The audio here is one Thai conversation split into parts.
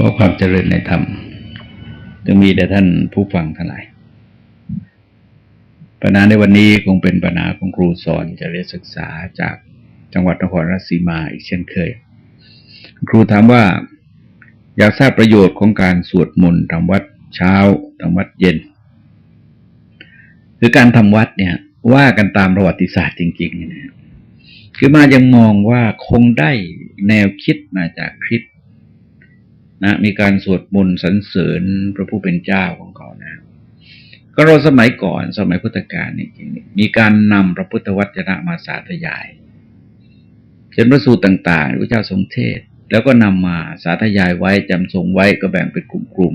ก็ความเจริญในธรรมจะมีแต่ท่านผู้ฟังทั้งหลายปัญหาในวันนี้คงเป็นปัญหาของครูสอนจรียศึกษาจากจังหวัดนครราชสีมาอีกเช่นเคย ครูถามว่า อยากทราบประโยชน์ของการสวดมนต์ทำวัดเช้าทำวัดเย็น คือการทำวัดเนี่ย ว่ากันตามประวัติศาสตร์จริงๆนะคือมายังมองว่าคงได้แนวคิดมาจากคริสต์ นะมีการสวดมนต์สรรเสริญพระผู้เป็นเจ้าของเขานะก็เราสมัยก่อนสมัยพุทธกาลนี่จริงๆมีการนำพระพุทธวจนะมาสาธยายเช่นพระสูตรต่างๆพระเจ้าทรงเทศ แล้วก็นำมาสาธยายไว้จำทรงไว้ก็แบ่งเป็นกลุ่ม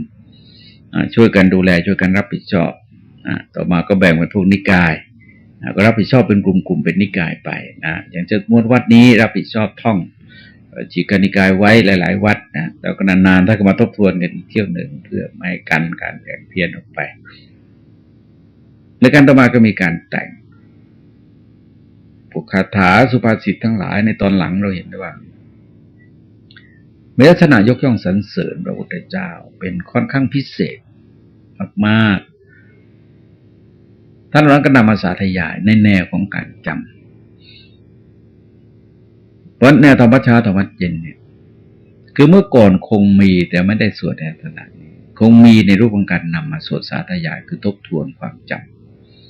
ๆช่วยกันดูแลช่วยกันรับผิดชอบต่อมาก็แบ่งเป็นพวกนิกายก็รับผิดชอบเป็นกลุ่มๆเป็นนิกายไปนะอย่างเช่นมวลวัดนี้รับผิดชอบท่อง จีกานิกายไว้หลาย ๆ วัดนะแล้วก็นานๆถ้าก็มาทบทวนกันอีกเที่ยวหนึ่งเพื่อไม่กันการแบ่งเพี้ยนออกไปในการต่อมาก็มีการแต่งปุคาถาสุภาษิตทั้งหลายในตอนหลังเราเห็นได้ว่ามีลักษณะยกย่องสรรเสริญพระพุทธเจ้าเป็นค่อนข้างพิเศษมากๆท่านหลังก็นำมาสาธยายในแนวของการจำ ราะแนวธรรมชาติธรรมเย็นเนี่ย คือเมื่อก่อนคงมีแต่ไม่ได้สวดในขณะนี้คงมีในรูปของการนำมาสวดสาธยายคือทบทวนความจ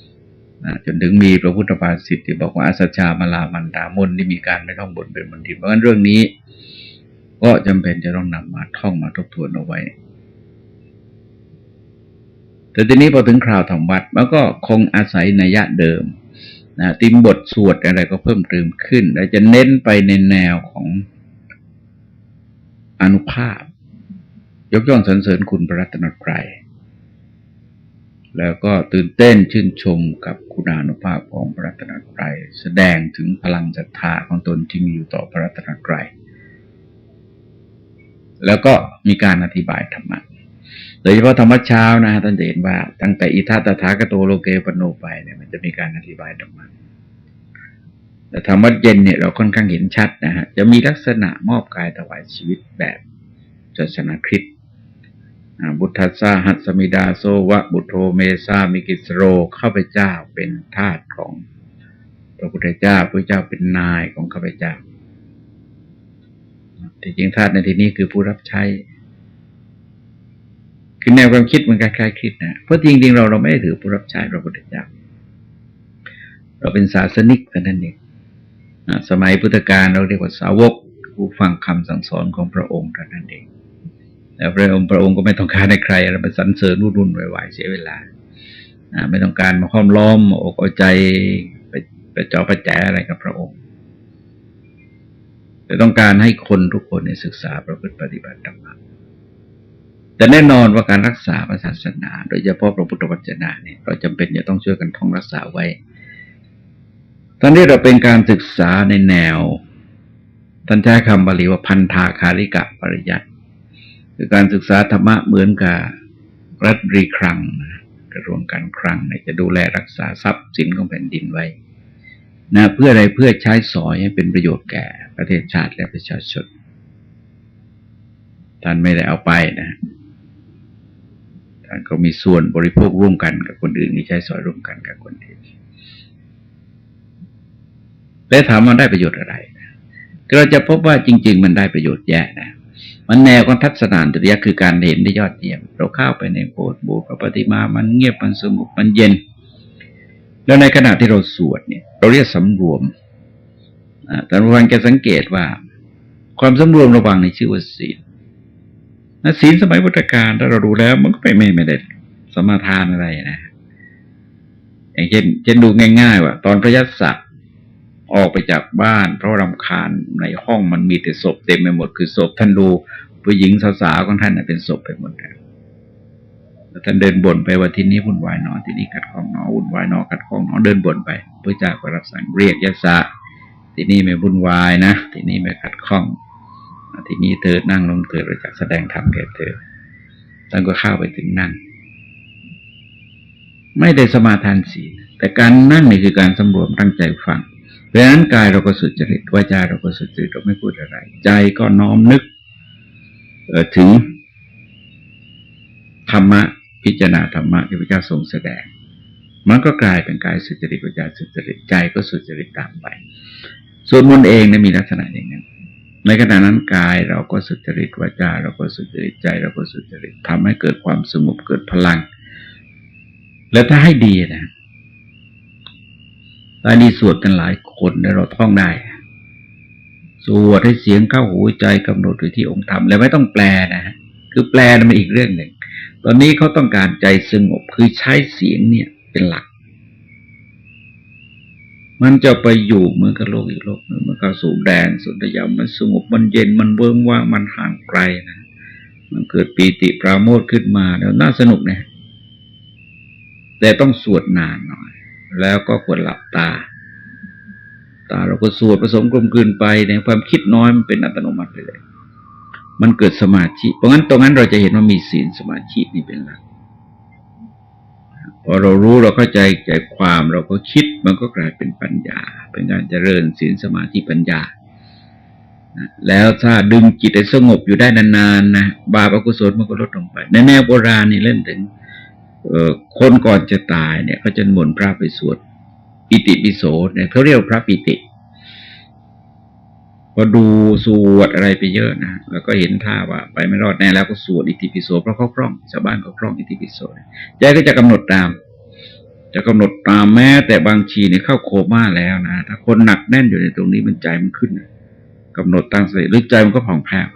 ำจนถึงมีพระพุทธภาษิตที่บอกว่าอาสัชามาลามันตามนที่มีการไม่ต้องบนเป็นมนทิเพราะฉะนั้นเรื่องนี้ ก็จำเป็นจะต้องนำมาท่องมาทบทวนเอาไว้แต่ทีนี้พอถึงคราวทำวัดมันก็คงอาศัยนัยยะเดิม นะติมบทสวดอะไรก็เพิ่มเติมขึ้นและจะเน้นไปในแนวของอนุภาพ ยกย่องสรรเสริญคุณพระรัตนตรัยแล้วก็ตื่นเต้นชื่นชมกับคุณานุภาพของพระรัตนตรัยแสดงถึงพลังศรัทธาของตนที่มีอยู่ต่อพระรัตนตรัยแล้วก็มีการอธิบายธรรมะ โดยเฉพาะธรรมะเช้านะท่านจะเห็นว่า ตั้งแต่อิทัตถากโตโลเกปโนไปเนี่ยมันจะมีการอธิบายธรรมะแต่ธรรมะเย็นเนี่ยเราค่อนข้างเห็นชัดนะฮะจะมีลักษณะมอบกายถวายชีวิตแบบศาสนาคริสต์บุตทัสสาหัสมิดาโซวะบุตโธเมซามิกิสโรข้าพเจ้าเป็นทาสของพระพุทธเจ้าพระเจ้าเป็นนายของข้าพเจ้าแต่จริงทาสในที่นี้คือผู้รับใช้ คือแนวความคิดมันคล้ายๆคิดนะเพราะจริงๆเราเราไม่ได้ถือผู้รับใช้พระพุทธเจ้าเราเป็นศาสนิกแต่นั้นเองสมัยพุทธกาลเราเรียกว่าสาวกผู้ฟังคำสั่งสอนของพระองค์แต่นั้นเองแต่พระองค์พระองค์ก็ไม่ต้องการให้ใครอะไรมาสรรเสริญรุ่นๆไหวๆเสียเวลาไม่ต้องการมาห้อมล้อมอกเอาใจไปไปเจาะประแจอะไรกับพระองค์แต่ต้องการให้คนทุกคนในศึกษาประพฤติปฏิบัติธรรม แต่แน่นอนว่าการรักษาศาสนา โดยเฉพาะพระพุทธวจนะเนี่ยเราจำเป็นจะต้องช่วยกันท่องรักษาไว้ ตอนนี้เราเป็นการศึกษาในแนวท่านใช้คำบาลีว่าพันธาคาริกะปริยัติคือการศึกษาธรรมะเหมือนกับรัฐรีครังกระทรวงการคลังเนี่ยจะดูแลรักษาทรัพย์สินของแผ่นดินไว้นะเพื่ออะไรเพื่อใช้สอยให้เป็นประโยชน์แก่ประเทศชาติและประชาชนท่านไม่ได้เอาไปนะ ก็มีส่วนบริโภคร่วมกันกับคนอื่น มีใช้สอยร่วมกันกับคนอื่นแล้วถามมันได้ประโยชน์อะไรเราจะพบว่าจริง ๆ มันได้ประโยชน์แย่นะมันแนวของทัศนานตริยคือการเห็นได้ยอดเยี่ยม เราเข้าไปในโบสถ์โบสถ์พระปฏิมา มันเงียบมันสงบมันเย็น แล้วในขณะที่เราสวดเนี่ย เราเรียกสำรวมแต่ระวังแกสังเกตว่า ความสำรวมระวังในชื่อว่าศีล นะศีลสมัยพุทธกาลถ้าเราดูแล้วมันก็ไม่ไม่ไม่ได้สมาทานอะไรนะ อย่างเช่นเช่นดูง่ายๆ ว่า ตอนพระยศักดิ์ออกไปจากบ้าน เพราะรำคาญในห้องมันมีแต่ศพเต็มไปหมดคือศพท่านดูผู้หญิงสาวๆของท่านเป็นศพไปหมดแล้วท่านเดินบ่นไปว่าที่นี้วุ่นวายนอที่นี้ขัดข้องนอวุ่นวายนอขัดข้องนอเดินบ่นไปพระเจ้าก็รับสั่งเรียกยศะที่นี่ไม่วุ่นวายนะที่นี่ไม่ขัดข้อง ทีนี้เธอนั่งลงเถิดเราจะแสดงธรรมแก่เธอท่านก็เข้าไปถึงนั่ง ไม่ได้สมาทานศีลแต่การนั่งนี่คือการสำรวมตั้งใจฟัง เพราะฉะนั้นกายเราก็สุจริตวาจาเราก็สุจริตเราไม่พูดอะไร ใจก็น้อมนึกถึงธรรมะพิจารณาธรรมะที่พระเจ้าทรงแสดง มันก็กลายเป็นกายสุจริตวิญญาสุจริตใจก็สุจริตตามไปส่วนมนเองเนี่ยมีลักษณะอย่างนั้น ในขณะนั้นกายเราก็สุจริตวาจาเราก็สุจริตใจเราก็สุจริตทำให้เกิดความสงบเกิดพลัง แล้วถ้าให้ดีนะตอนนี้สวดกันหลายคนเนี่ยเราท่องได้ สวดให้เสียงเข้าหูใจกำหนดอยู่ที่องค์ธรรมแล้วไม่ต้องแปลนะฮะคือแปลนั้นเป็นอีกเรื่องหนึ่ง ตอนนี้เขาต้องการใจสงบคือใช้เสียงเนี่ยเป็นหลัก มันจะไปอยู่เหมือนกับโลกอีกโลกหนึ่งมันก็สู่แดนสุนทรยามมันสงบมันเย็นมันเบิ้งว่างมันห่างไกลนะมันเกิดปีติปราโมทย์ขึ้นมาแล้วน่าสนุกนะแต่ต้องสวดนานหน่อย แล้วก็ควรหลับตา ตาเราก็สวดผสมกลมกลืนไปในความคิดน้อยมันเป็นอัตโนมัติไปเลย มันเกิดสมาธิเพราะงั้นตรงนั้นเราจะเห็นว่ามีศีลสมาธินี่เป็นหลัก พอเรารู้เราเข้าใจใจความเราก็คิดมันก็กลายเป็นปัญญา เป็นการเจริญศีลสมาธิปัญญา แล้วถ้าดึงจิตให้สงบอยู่ได้นานๆนะบาปอกุศลมันก็ลดลงไป ในแนวโบราณนี่เล่นถึงคนก่อนจะตายเนี่ยเขาจะมุนพระไปสวดปิติปิโสเนี่ยเขาเรียกพระปิติ พอดูสวดอะไรไปเยอะนะแล้วก็เห็นท่าว่า ไปไม่รอดแน่แล้วก็สวดอิติปิโสเพราะเขาคล่องชาวบ้านเขาคล่องอิติปิโสใจก็จะกำหนดตาม จะกำหนดตามแม้แต่บางทีเนี่ยเข้าโคม่าแล้วนะถ้าคนหนักแน่นอยู่ในตรงนี้มันใจมันขึ้นนะกำหนดตั้งสติหรือใจมันก็ผ่องแผ้ว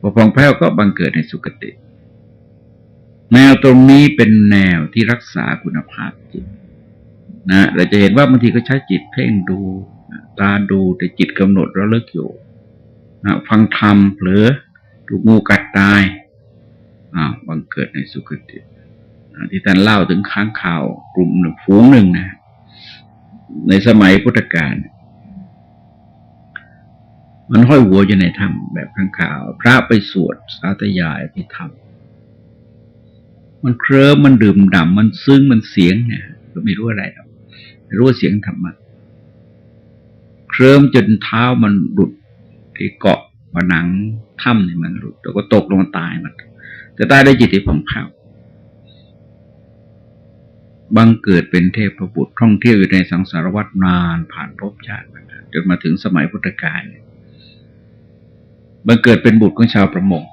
พอผ่องแผ้วก็บังเกิดในสุคติแนวตรงนี้เป็นแนวที่รักษาคุณภาพจิตนะเราจะเห็นว่าบางทีก็ใช้จิตเพ่งดู ตาดูแต่จิตกำหนดระลึกอยู่ฟังธรรมเผลอถูกงูกัดตายบังเกิดในสุคติที่ท่านเล่าถึงค้างข่าวกลุ่มหนึ่งฝูงหนึ่งนะ ในสมัยพุทธกาลมันห้อยหัวอยู่ในถ้ำแบบข้างข่าว พระไปสวดสาธยายพิธรรม มันเคลิ้มมันดื่มด่ำมันซึ้งมันเสียงเนี่ยก็ไม่รู้อะไรหรอกรู้เสียงธรรมะ เคลิ้มจนเท้ามันหลุดที่เกาะผนังถ้ำเนี่ยมันหลุดแล้วก็ตกลงมาตายมันแต่ตายได้จิตที่ผ่องแผ้วบังเกิดเป็นเทพบุตรท่องเที่ยวอยู่ในสังสารวัฏนานผ่านภพชาติมาจนมาถึงสมัยพุทธกาลบังเกิดเป็นบุตรของชาวประมง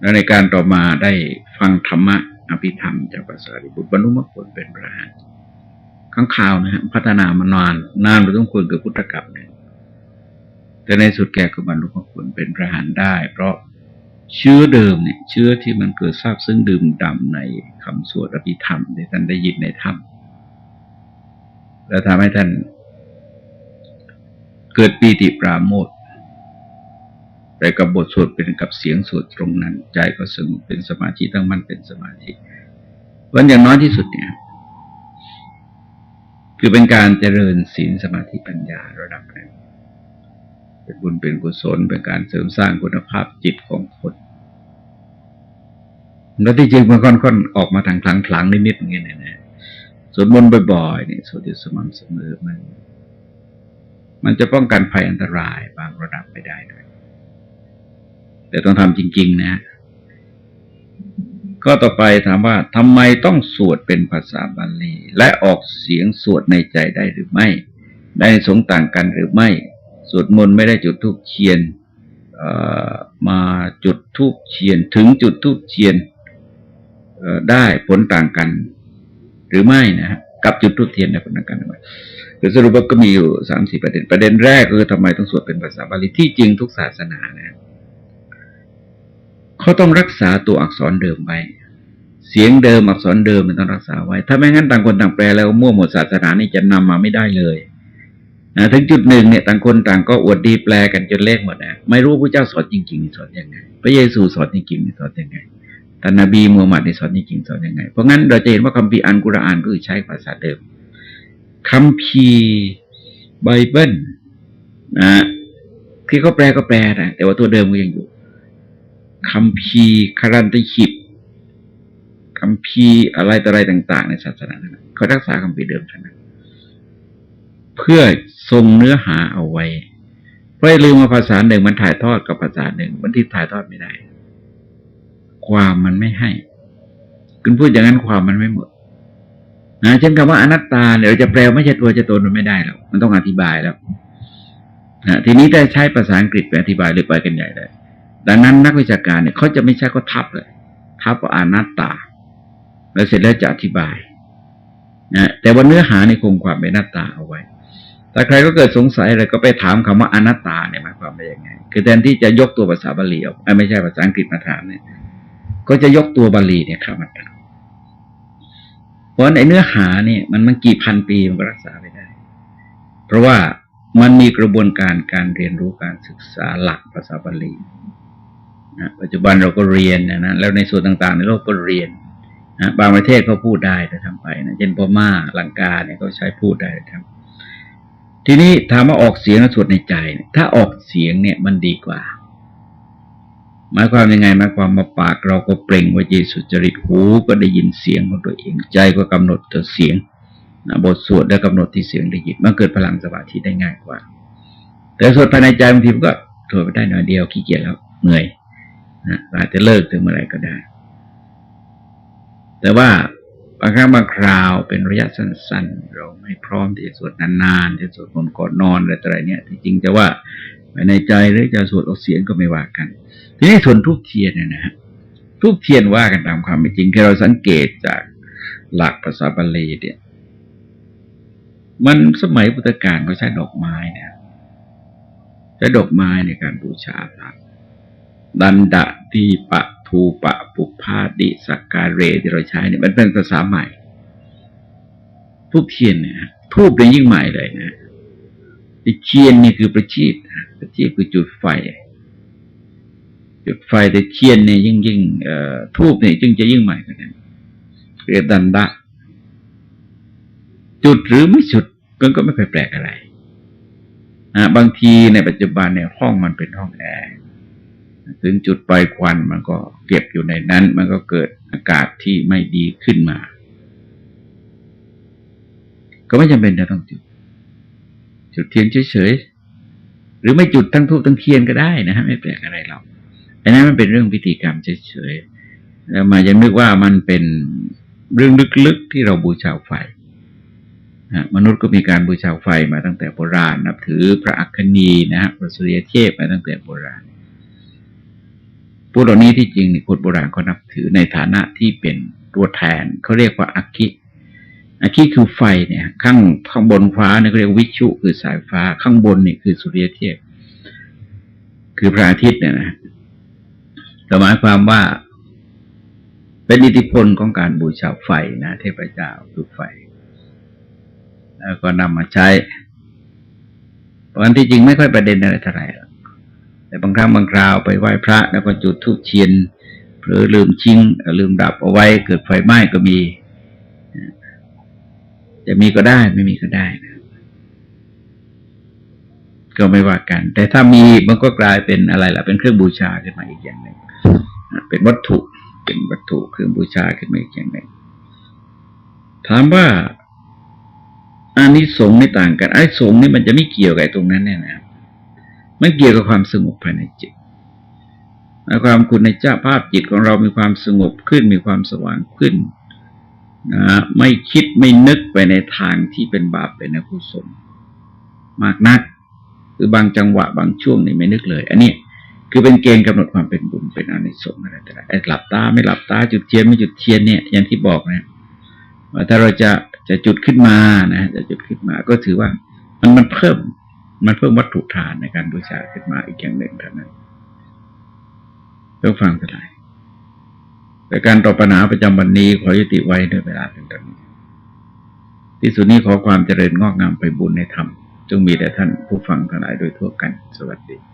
และในการต่อมาได้ฟังธรรมะอภิธรรมจากภาษาริบุตรบรรลุมรรคผลเป็นพระอรหันต์ ข้างข่าวนะฮะพัฒนามานานนานไปต้องควรเกิดพุทธกับเนี่ยแต่ในสุดแก่ก็บรรลุมรรคผลเป็นพระหันได้ เพราะเชื้อเดิมเนี่ย เชื้อที่มันเกิดทราบซึ่งดื่มดำในคำสวดอภิธรรมที่ท่านได้ยินในธรรมแล้วทำให้ท่านเกิดปีติปราโมทย์ไปกับบทสวดเป็นกับเสียงสวดตรงนั้น ใจก็สงบเป็นสมาธิตั้งมั่นเป็นสมาธิวันอย่างน้อยที่สุดเนี่ย คือเป็นการเจริญศีลสมาธิปัญญาระดับหนึ่งเป็นบุญเป็นกุศลเป็นการเสริมสร้างคุณภาพจิตของคนแล้วที่จริงมันค่อนๆออกมาทางคลังคลังนิดๆอย่างเงี้ยนะสวดมนต์บ่อยๆเนี่ยสวดอยู่สม่ำเสมอมัน มันจะป้องกันภัยอันตรายบางระดับไปได้ด้วย แต่ต้องทำจริง ๆ นะ ก็ต่อไปถามว่าทำไมต้องสวดเป็นภาษาบาลี และออกเสียงสวดในใจได้หรือไม่ ได้สงต่างกันหรือไม่ สวดมนต์ไม่ได้จุดทูบเทียนมาจุดทูบเทียนถึงจุดทูบเทียนได้ผลต่างกัน หรือไม่นะกับจุดทูบเทียนได้ผลต่างกันหรือไม่คือสรุปว่าก็มีอยู่สามสี่ประเด็นประเด็นแรกคือทำไมต้องสวดเป็นภาษาบาลีที่จริงทุกศาสนานะ เขาต้องรักษาตัวอักษรเดิมไว้ เสียงเดิมอักษรเดิมมันต้องรักษาไว้ ถ้าไม่งั้นต่างคนต่างแปลแล้วมั่วหมดศาสนานี่จะนำมาไม่ได้เลยนะถึงจุดหนึ่งเนี่ยต่างคนต่างก็อวดดีแปลกันจนเลขหมดนะไม่รู้พระเจ้าสอนจริงๆสอนยังไง พระเยซูสอนจริงๆสอนยังไงท่านนบีมูฮัมหมัดสอนจริงๆสอนยังไง เพราะงั้นเราจะเห็นว่าคัมภีร์อันกุรอานก็คือใช้ภาษาเดิมคัมภีร์ไบเบิลนะที่เขาแปลก็แปลนะแต่ว่าตัวเดิมก็ยังอยู่ คัมภีคารันติขิบคัมภีอะไรต่ออะไรต่าง ๆ ในศาสนาเขารักษาคัมภีเดิมทั้งนั้นเพื่อทรงเนื้อหาเอาไว้เพราะลืมว่าภาษาหนึ่งมันถ่ายทอดกับภาษาหนึ่ง มันที่ถ่ายทอดไม่ได้ ความมันไม่ให้คุณพูดอย่างนั้นความมันไม่หมดนะเช่นคำว่าอนัตตาเนี่ยเราจะแปลไม่ใช่ตัวจะตนมันไม่ได้แล้วมันต้องอธิบายแล้วนะทีนี้ได้ใช้ภาษาอังกฤษไปอธิบายเลยไปกันใหญ่เลย ดังนั้นนักวิชาการเนี่ยเขาจะไม่ใช่ก็ทับเลย ทับว่าอนัตตา แล้วเสร็จแล้วจะอธิบายนะแต่ว่าเนื้อหาในคงความเป็นอนัตตาเอาไว้ ถ้าใครก็เกิดสงสัยอะไรก็ไปถามคำว่าอนัตตาเนี่ยหมายความว่ายังไง คือแทนที่จะยกตัวภาษาบาลีออกไม่ใช่ภาษาอังกฤษมาถามเนี่ย ก็จะยกตัวบาลีเนี่ยเข้ามาถามเพราะในเนื้อหาเนี่ยมันมันกี่พันปีมันก็รักษาไม่ได้ เพราะว่ามันมีกระบวนการการเรียนรู้การศึกษาหลักภาษาบาลี นะปัจจุบันเราก็เรียนนะนะแล้วในส่วนต่างๆ ในโลกก็เรียนนะบางประเทศเขาพูดได้แต่ทำไปนะเช่นพม่าลังกาเนี่ยเขาใช้พูดได้ทำทีนี้ถามว่าออกเสียงและสวดในใจ ถ้าออกเสียงเนี่ยมันดีกว่า หมายความยังไงหมายความมาปากเราก็เปล่งว่าเยสุจริตหูก็ได้ยินเสียงของตัวเองใจก็กำหนดตัวเสียงนะบทสวดได้กำหนดที่เสียงได้ยินมันเกิดพลังสมาธิได้ง่ายกว่า แต่สวดภายในใจบางทีมันก็สวดไปได้หน่อยเดียวขี้เกียจแล้วเหนื่อย นะอาจจะเลิกถึงเมื่อไหร่ก็ได้ แต่ว่าบางครั้งบางคราวเป็นระยะสั้น ๆ เราไม่พร้อมที่จะสวดนานๆที่จะสวดคนก่อนนอนอะไรต่ออะไรเนี่ยที่จริงจะว่าภาในใจหรือจะสวดออกเสียงก็ไม่ว่ากัน ทีนี้ส่วนทูบเทียนเนี่ยนะฮะทูบเทียนว่ากันตามความเป็นจริงที่เราสังเกตจากหลักภาษาบาลีเนี่ย มันสมัยพุทธกาลเขาใช้ดอกไม้เนี่ยใช้ดอกไม้ในการบูชาพระ ดันดะทีปะทูปะปุพาดิสักการเรที่เราใช้เนี่ยมันเป็นภาษาใหม่ทูบเทียนเนี่ยทูบเป็นยิ่งใหม่เลยนะเทียนนี่คือประชีพประชีพคือจุดไฟ จุดไฟแต่เทียนเนี่ยยิ่งยิ่งเอ่อทูบเนี่ยจึงจะยิ่งใหม่กว่านั้นเรียกดันดะ จุดหรือไม่จุดก็ก็ไม่เคยแปลกอะไรนะบางทีในปัจจุบันเนี่ยห้องมันเป็นห้องแอร์ ถึงจุดปล่อยควันมันก็เก็บอยู่ในนั้น มันก็เกิดอากาศที่ไม่ดีขึ้นมา ก็ไม่จำเป็นจะต้องจุด จุดเทียนเฉยๆหรือไม่จุดทั้งทูบทั้งเทียนก็ได้นะฮะไม่แปลกอะไรหรอกอันนั้นมันเป็นเรื่องพิธีกรรมเฉยๆแล้วมายังนึกว่ามันเป็นเรื่องลึกๆที่เราบูชาไฟมนุษย์ก็มีการบูชาไฟมาตั้งแต่โบราณ นับถือพระอัคคณีนะฮะพระสุริยเทพมาตั้งแต่โบราณ พวกเหล่านี้ที่จริงนี่คนโบราณเขานับถือในฐานะที่เป็นตัวแทนเขาเรียกว่าอัคคิอัคคิคือไฟเนี่ย ข้างข้างบนฟ้าเนี่ยเขาเรียกวิชุคือสายฟ้าข้างบนนี่คือสุริยเทพคือพระอาทิตย์เนี่ยนะแต่หมายความว่า เป็นอิทธิพลของการบูชาไฟนะเทพเจ้าคือไฟ แล้วก็นำมาใช้เพราะฉะนั้นที่จริงไม่ค่อยประเด็นอะไรเท่าไหร่ แต่บางครั้งบางคราวไปไหว้พระ แล้วก็จุดธูปเทียนหรือลืมชิงลืมดับเอาไว้เกิดไฟไหม้ก็มีจะมีก็ได้ไม่มีก็ได้นะก็ไม่ว่ากัน แต่ถ้ามีมันก็กลายเป็นอะไรล่ะ เป็นเครื่องบูชาขึ้นมาอีกอย่างหนึ่งเป็นวัตถุเป็นวัตถุเครื่องบูชาขึ้นมาอีกอย่างหนึ่งถามว่าอานิสงส์ไม่ต่างกันไอ้สงส์นี่มันจะไม่เกี่ยวกับตรงนั้นแน่นะ มันเกี่ยวกับความสงบภายในจิตความคุณในเจ้าภาพจิตของเรามีความสงบขึ้นมีความสว่างขึ้นนะไม่คิดไม่นึกไปในทางที่เป็นบาปเป็นอกุศลมากนัก คือบางจังหวะบางช่วงนี่ไม่นึกเลย อันนี้คือเป็นเกณฑ์กำหนดความเป็นบุญเป็นอนิสงส์อะไรต่างๆไอ้หลับตาไม่หลับตาจุดเทียนไม่จุดเทียนเนี่ย อย่างที่บอกนะว่าถ้าเราจะจะจุดขึ้นมานะจะจุดขึ้นมาก็ถือว่ามันมันเพิ่ม มันเพิ่มวัตถุฐานในการบูชาขึ้นมาอีกอย่างหนึ่งเท่านั้นเพื่อฟังกันไหร่แต่การตอบปัญหาประจำวันนี้ขอยุติไว้ในเวลาเพียงเท่านี้ที่สุดนี้ขอความเจริญงอกงามไปบุญในธรรมจงมีแด่ท่านผู้ฟังทั้งหลายโดยทั่วกัน สวัสดี